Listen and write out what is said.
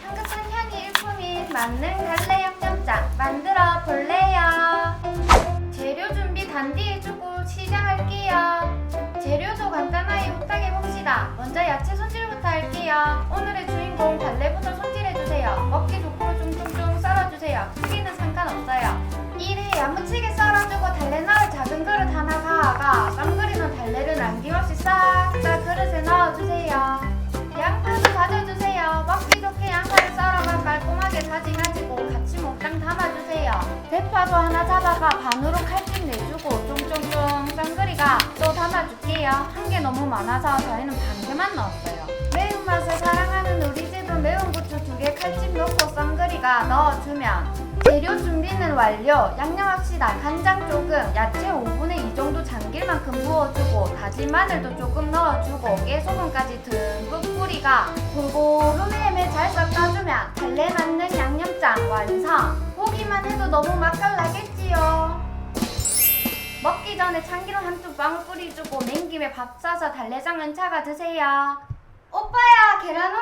향긋한 향이 일품인 만능 갈래 양념장 만들어 볼래요. 재료 준비 단디해주고 시작할게요. 재료도 간단하게 후딱해봅시다. 먼저 야채 손질부터 할게요. 오늘의 주인공 갈래부터 손질해주세요. 먹기 좋고 쫑쫑쫑 썰어주세요. 크기는 상관없어요. 이래 야무치게 대파도 하나 잡아가 반으로 칼집 내주고 쫑쫑쫑 쌈그리가 또 담아줄게요. 한 개 너무 많아서 저희는 반 개만 넣었어요. 매운맛을 사랑하는 우리 집은 매운 고추 두 개 칼집 넣고 쌈그리가 넣어주면 재료 준비는 완료. 양념합시다. 간장 조금, 야채 5분의 2 정도 잠길 만큼 부어주고 다진 마늘도 조금 넣어주고 깨소금까지 듬뿍 뿌리가 골고루 매매 잘 섞어주면 달래 맞는 양념장 완성. 보기만 해도 너무 맛깔나겠지요. 먹기 전에 참기름 한두 방울 뿌리주고 냉김에 밥 싸서 달래장은 차가 드세요. 오빠야 계란